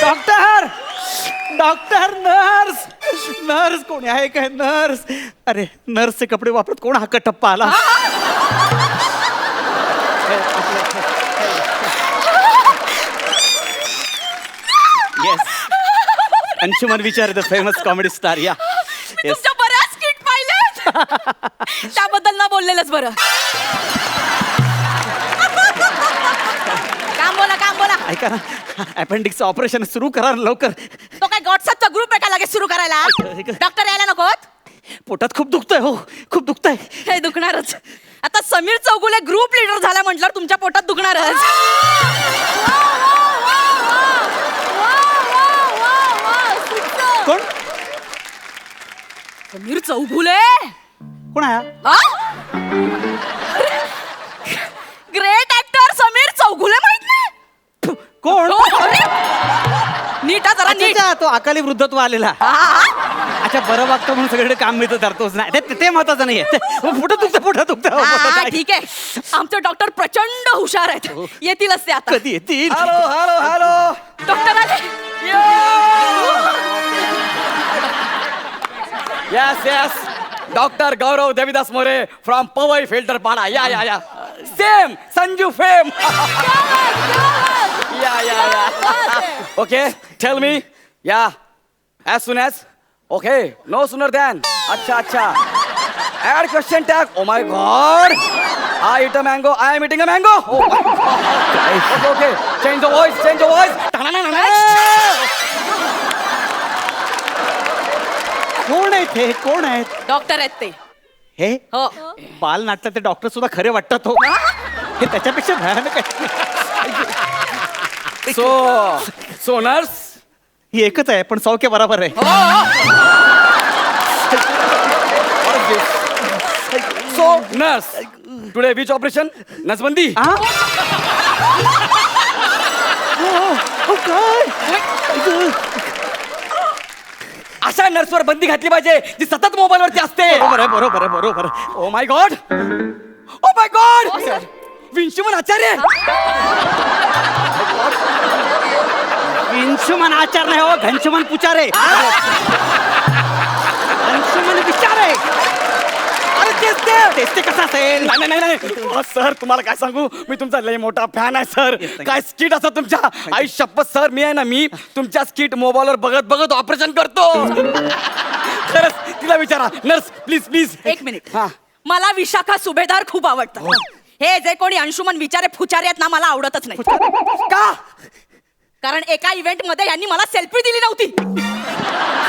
Doctor doctor nurse nurse कोणी आहे काय नर्स? अरे नर्सचे कपडे वापरत कोण? हा कटप्पा आला. Yes Anshuman Vichare the famous comedy star या. येस तुमच्या बऱ्याच किट पाहिल्यात. त्याबद्दल ना बोललेलंच बरं. ऐका ना अपेंडिक्सचं ऑपरेशन सुरू करा ना लवकर तो काय व्हॉट्सअपचा ग्रुप आहे का लगेच सुरू करायला. डॉक्टर यायला नको पोटात खूप दुखतंय हो खूप दुखतंय हे दुखणारच आता समीर चौगुले ग्रुप लीडर झाला म्हटल्यावर तुमच्या पोटात दुखणारच कोण समीर चौगुले कोण आहे हा? हा अच्छा, नीट अच्छा, तो अकाली वृद्धत्व आलेला. हा, हा. अच्छा बरं वागतो म्हणून सगळीकडे काम मिळतं तर तोच नाही. ते- ते महत्वाचं नाही पुढं दुखतं पुढं दुखतं हो, हा, पोटात हा, आहे. ठीक आहे. आमचे डॉक्टर प्रचंड हुशार आहेत. येतीलच ते आता. कधी येतील? Hello hello hello. डॉक्टर आले. Yes yes doctor Gaurav Devidas More from Powai filter Pada. या या या. सेम संजू फेम या ओके टेल मी या as soon as okay no sooner than अच्छा अच्छा add question tag oh my God I eat a mango I am eating a mango okay okay change the voice change the voice कोण आहेत हे? कोण आहेत? Doctor आहेत ते. हे? हो. बाल नाटकात ते डॉक्टर सुद्धा खरे वाटतात हो. हे त्याच्यापेक्षा भयानक आहे सो सो नर्स ही एकच आहे पण सौख्य बरोबर आहे. So nurse today which operation नसबंदी? हो, हो, काय अशा नर्सवर बंदी घातली पाहिजे जी सतत मोबाईल वरती असते. बरोबर आहे बरोबर आहे बरोबर आहे. ओ my God oh my God Vinshuman Acharya. Anshuman आचार नाही हो घनशुमन पुचारे. अंशुमन विचारे अरे तेच ते तेच ते कसं असेल? नाही नाही नाही नाही. सर तुम्हाला काय सांगू? मी तुमचा लय मोठा फॅन आहे सर. काय स्किट असं तुमच्या? आई शपथ सर मी आहे ना मी तुमच्या स्किट मोबाईलवर बघत बघत ऑपरेशन करतो. खरंच तिला विचारा. Nurse please please. एक मिनिट. हा. मला विशाखा सुभेदार खूप आवडतात हे. जे कोणी अंशुमन विचारे फुचारे आहेत ना मला आवडतच नाही. का? कारण एका इव्हेंटमध्ये यांनी मला सेल्फी दिली नव्हती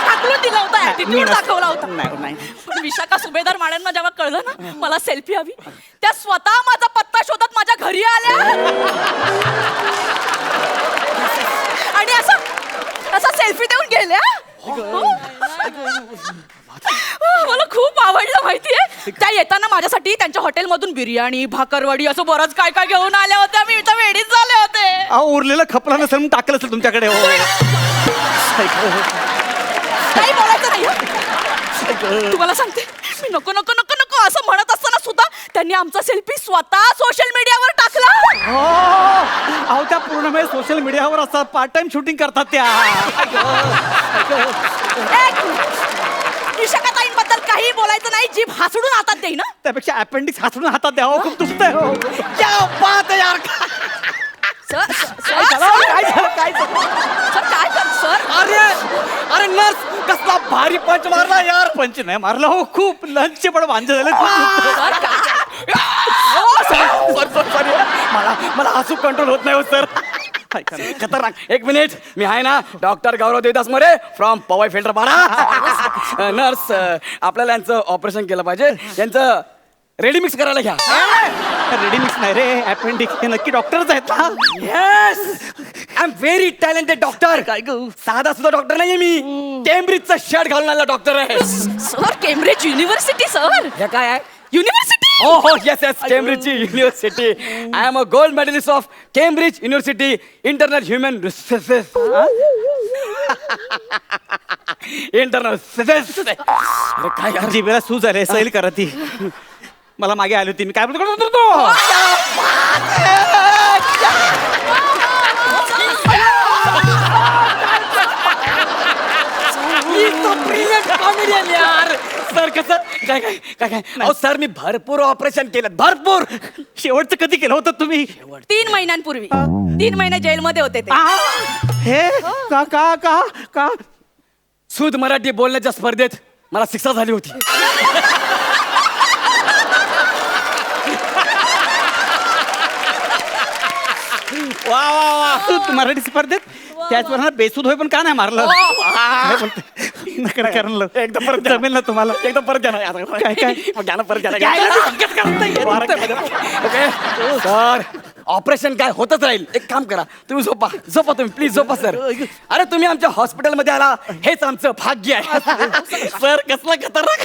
टाकलून दिला होता मी ऍटिट्यूड नस- दाखवला होता नाही नाही पण विशाखा सुभेदार माड्यांना जेव्हा कळलं ना मला सेल्फी हवी त्या स्वतः माझा पत्ता शोधत माझ्या घरी आल्या आणि असं असं सेल्फी देऊन गेल्या हो. खूप आवडलं माहितीये. त्या येताना माझ्यासाठी त्यांच्या हॉटेलमधून बिर्याणी भाकरवडी असं बरंच काय काय घेऊन आल्या होत्या. मी इथं वेडीच झाले होते. अहो उरलेलं खपला नसेल म्हणून टाकलं असेल तुमच्याकडे. हो. काही बोलायचं नाही हं. तुम्हाला सांगते मी नको नको नको नको असं म्हणत असताना सुद्धा त्यांनी आमचा सेल्फी स्वतः सोशल मीडियावर टाकला. हो. अहो त्या पूर्ण वेळ सोशल मीडियावर असतात पार्ट टाइम शूटिंग करतात त्या. काही बोलायचं नाही जीभ हसडून हातात देईन हं. त्यापेक्षा अपेंडिक्स हातून हातात द्या हो खूप दुखतंय. हो क्या बात है यार. सर काय झालं? काय झालं? काय झालं? सर काय कर सर? अरे अरे नर्स कसला भारी पंच मारला यार. पंच नाही मारलं हो खूप लंचचे पण वांजे झाले खूप दुखतंय. सर काय सॉरी सॉरी सॉरी. मला मला हसू कंट्रोल होत नाही हो सर. खतरनाक. एक मिनिट. मी आहे ना doctor Gaurav Devdas More from Powai filter Pada. Nurse. आपल्याला यांचं ऑपरेशन केलं पाहिजे. यांचं रेडी मिक्स करायला घ्या. रेडी मिक्स नाही रे. अपेंडिक्स हे नक्की डॉक्टरच आहेत ना. Yes I am very talented doctor काय गं? साधा सुद्धा डॉक्टर नाहीये मी. केम्ब्रिजचा शर्ट घालून आलेला डॉक्टर आहे. सर केम्ब्रिज युनिव्हर्सिटी सर हे काय आहे? University Oh, oh, yes, yes, Cambridge University. I am a gold medalist of Cambridge University Internal Human Resources. Huh? Internal अरे काय यार जिभेला सूज आले सैल करा ती मला मागे आली होती मी काय बोलतो करतो तो होतो? कसं काय काय काय काय? अहो सर मी भरपूर ऑपरेशन केलं. भरपूर! शेवटचं कधी केलं होतं तुम्ही? तीन महिन्यांपूर्वी. तीन महिने जेलमध्ये होते ते. आ, हे? का का का का? शुद्ध मराठी बोलण्याच्या स्पर्धेत मला शिक्षा झाली होती. वा वा वा. तू मराठी स्पर्धेत? त्याचबरोबर बेसूद होय पण का नाही मारलं? काय बोलते? नका करणं एकदम परत जमेल ना तुम्हाला. एकदम परत. काय? मग परत सर ऑपरेशन काय होतच राहील. एक काम करा. तुम्ही झोपा. झोपा तुम्ही. प्लीज झोपा सर. अरे तुम्ही आमच्या हॉस्पिटलमध्ये आला. हेच आमचं भाग्य आहे. सर कसलं खतरनाक.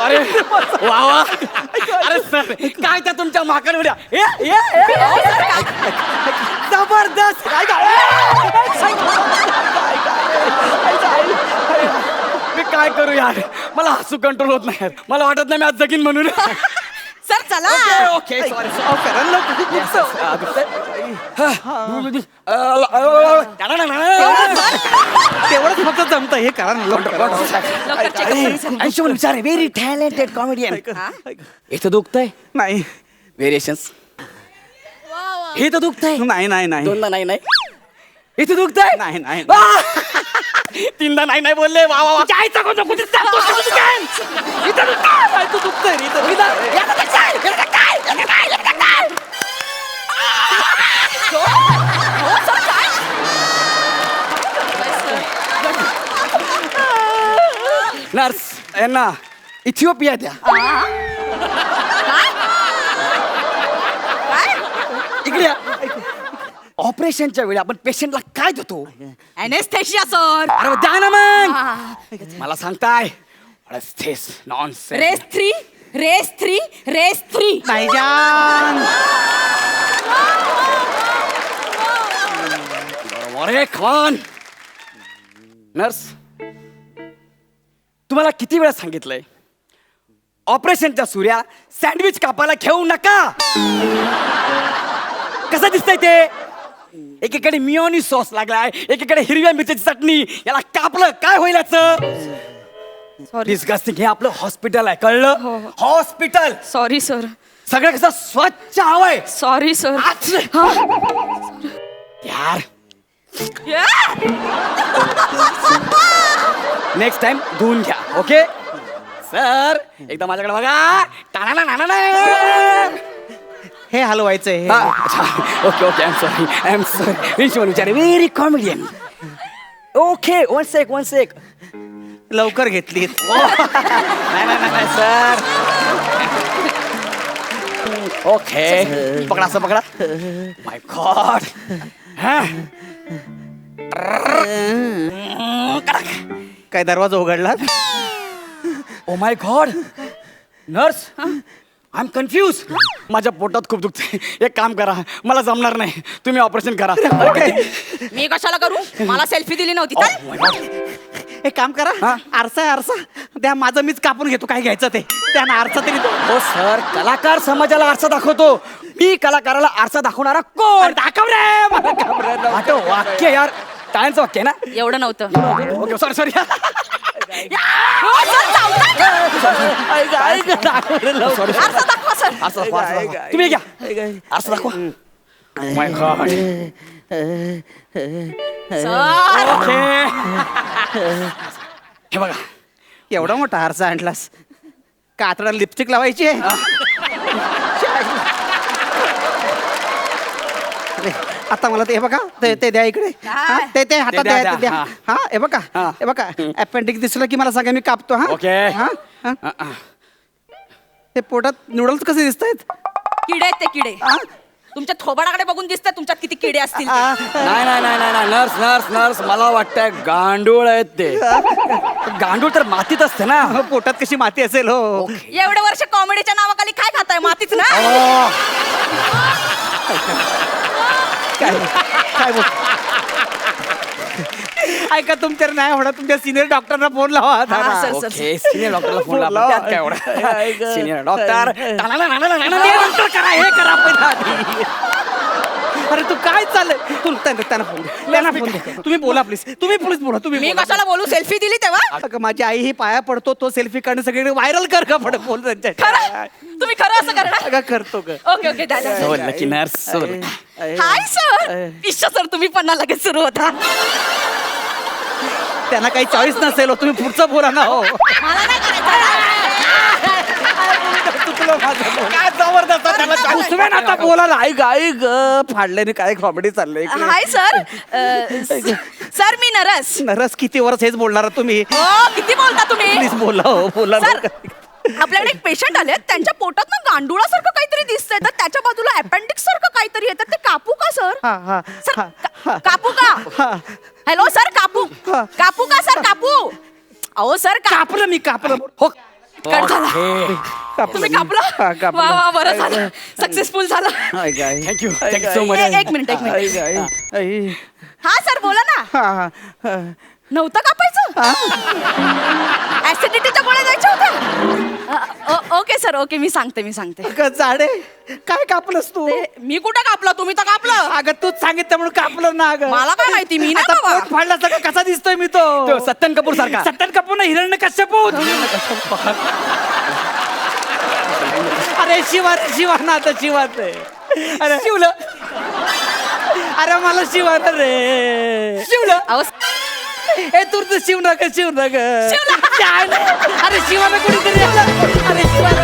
अरे वा वा. अरे सर काय त्या तुमच्या माकड उड्या. जबरदस्त. काय मी काय करू यार? मला हसू कंट्रोल होत नाही. यार. मला वाटत नाही मी आज जगीन म्हणून. सर चला. ओके सॉरी तेवढंच फक्त जमतं हे करा ना लवकर. डॉक्टर चेकअप अंशुमन विचार व्हेरी टॅलेंटेड कॉमेडियन इथं दुखतंय? नाही. व्हेरिएशन्स हे तर दुखतंय? नाही नाही नाही. दोनदा नाही नाही. इथे दुखतंय? नाही, नाही. वा! तीनदा नाही नाही बोलले. वा वा जायचं कोण नको तू दुखतंय रे इथं? नर्स यांना इथिओपिया द्या इकडे या. ऑपरेशनच्या वेळी आपण पेशंटला काय देतो? अनेस्थेशिया सर अरे द्या ना मग. मला सांगताय. थेस non race three race three race three नाही जान अरे खवान नर्स तुम्हाला किती वेळा सांगितलंय? ऑपरेशनच्या सूर्या सँडविच कापायला घेऊ नका. कसं दिसतंय ते? एकीकडे मिओनी सॉस लागलाय एकीकडे हिरव्या मिरच्याची चटणी. याला कापलं काय होईल याचं? डिस्गस्टिंग हे आपलं हॉस्पिटल आहे कळलं? हॉस्पिटल सॉरी सर सगळं कसं स्वच्छ हवंय. सॉरी सर आच! यार. नेक्स्ट टाइम धुवून घ्या ओके सर एकदा माझ्याकडे बघा. टाणाणाणाणाणा. हे हलवायचंय हे. Okay okay I am sorry I am sorry Vichare Vichare very comedian okay one sec one sec लवकर घेतली. नाही नाही नाही सर. ओके पकडा असं पकडा. माय गॉड काय दरवाजा उघडला? ओ my God nurse I am confuse माझ्या पोटात खूप दुखते एक काम करा. मला जमणार नाही. तुम्ही ऑपरेशन करा. मी कशाला करू? मला सेल्फी दिली नव्हती Oh चल. एक काम करा. हा? आरसा आहे आरसा. त्या माझं मीच कापून घेतो. काय घ्यायचं ते? त्यानं आरसा तरी दे. हो सर कलाकार समाजाला आरसा दाखवतो. मी कलाकाराला आरसा दाखवणारा कोण? दाखव रे. मला वाक्य यार. टाळ्यांचं वाक्य आहे ना? एवढं नव्हतं. Okay sorry sorry. ऐक, ऐक, दाखव रे लवकर. सॉरी आरसा दाखवा सर. आरसा दाखवा, आरसा ऐक, दाखवा. ऐक, तुम्ही घ्या. ऐक, ऐक. आरसा दाखवा. माय गॉड सर. ओके हे बघा. एवढा मोठा आरसा आणलास. कातडा लिपस्टिक लावायची आहे? अरे, आता मला ते हे बघा. ते ते द्या इकडे. हा, ते ते हातात द्या, द्या ते द्या, द्या. हा. हा हे बघा. हा. हे बघा. अपेंडिक्स दिसलं की मला सांगा मी कापतो हा? ओके. हा हा. ते पोटात नूडल्स कसे दिसत आहेत किडे आहेत ते किडे. तुमच्या थोबाडाकडे बघून दिसतंय तुमच्यात किती किडे असतील ते. नाही नाही नाही नाही नाही. नर्स नर्स नर्स मला वाटतंय गांडूळ आहेत ते. गांडूळ तर मातीत असते ना. पोटात कशी माती असेल हो. एवढे वर्ष कॉमेडीच्या नावाखाली काय खाताय? मातीच ना? काय काय बोल ऐका तुमच्या नाही होणार. तुमच्या सिनियर डॉक्टरना फोन लावा. हा, जरा. Sir, sir. ओके सिनियर डॉक्टरला फोन लावा. त्यात काय. एवढं सिनियर डॉक्टर नंतर करा हे करा पहिला. आधी. अरे तू काय चाललंय? तू त्यांना त्यांना फोन दे. त्यांना फोन दे. तुम्ही बोला प्लीज तुम्ही प्लीज बोला तुम्ही मी बोला. कशाला बोलू? सेल्फी दिली तेव्हा? अगं माझी आई ही पाया पडतो तो सेल्फी काढणं सगळीकडे व्हायरल कर का पड बोल त्यांच्या. खरं? तुम्ही खरं असं करणार? अगं करतो ग. Okay okay. Hi sir. इश्श sir तुम्ही पण ना लगेच सुरू होता. त्यांना काही चॉईस नसेल हो, तुम्ही पुढचं बोला ना हो. मला नाही करायचं. चुकलं माझं बोल. काय जबरदस्त त्याला choice. तुम्ही ना आता बोला ना. आई ग आई ग. फाडल्याने काय कॉमेडी चाललंय इकडे. Hi sir. सर मी नरस. नरस किती वर्ष हेच बोलणार तुम्ही? हो किती बोलता तुम्ही? प्लीज बोला हो बोला सर ना. आपल्याकडे एक पेशंट आले त्यांच्या पोटात ना गांडुळासारखं काहीतरी दिसतंय तर त्याच्या बाजूला अपेंडिक्स सारखं काहीतरी येतं ते कापू का सर हा हा सर हा, का-. कापू का? हा. हॅलो सर कापू. कापू का सर कापू? अहो सर का कापलं मी कापलं. हो. कट झाला. Okay. कापलं. तुम्ही मी. कापलं? हा, कापलं. वा वा बरं झालं. सक्सेसफुल झालं. ए- एक मिनिट एक मिनिट. हा. सर बोला ना. हा, हा, हा. नव्हतं कापायचं? ऍसिडिटीच्या गोळ्या द्यायच्या ओके सर. ओके मी सांगते मी सांगते. अगं, जाडे. काय कापलंस तू? ते मी कुठं कापलं? तुम्ही तर कापलं. अगं तूच सांगितलं म्हणून कापलं ना अगं. मला काय माहिती? मी नाही आता बाबा. पोट फाडला सगळं. कसा दिसतोय मी तो? तो सत्यन कपूर सारखा. सत्तन कपूर ना हिरण्य कश्यप. अरे शिवा शिवा ना आता शिवाच आहे अरे. शिवलं. अरे मला शिवा ना रे. शिवलं. अहो, ए तू तर शिव नका शिव नका शिवलं. अरे शिवा ना कोणीतरी अरे शिवा ना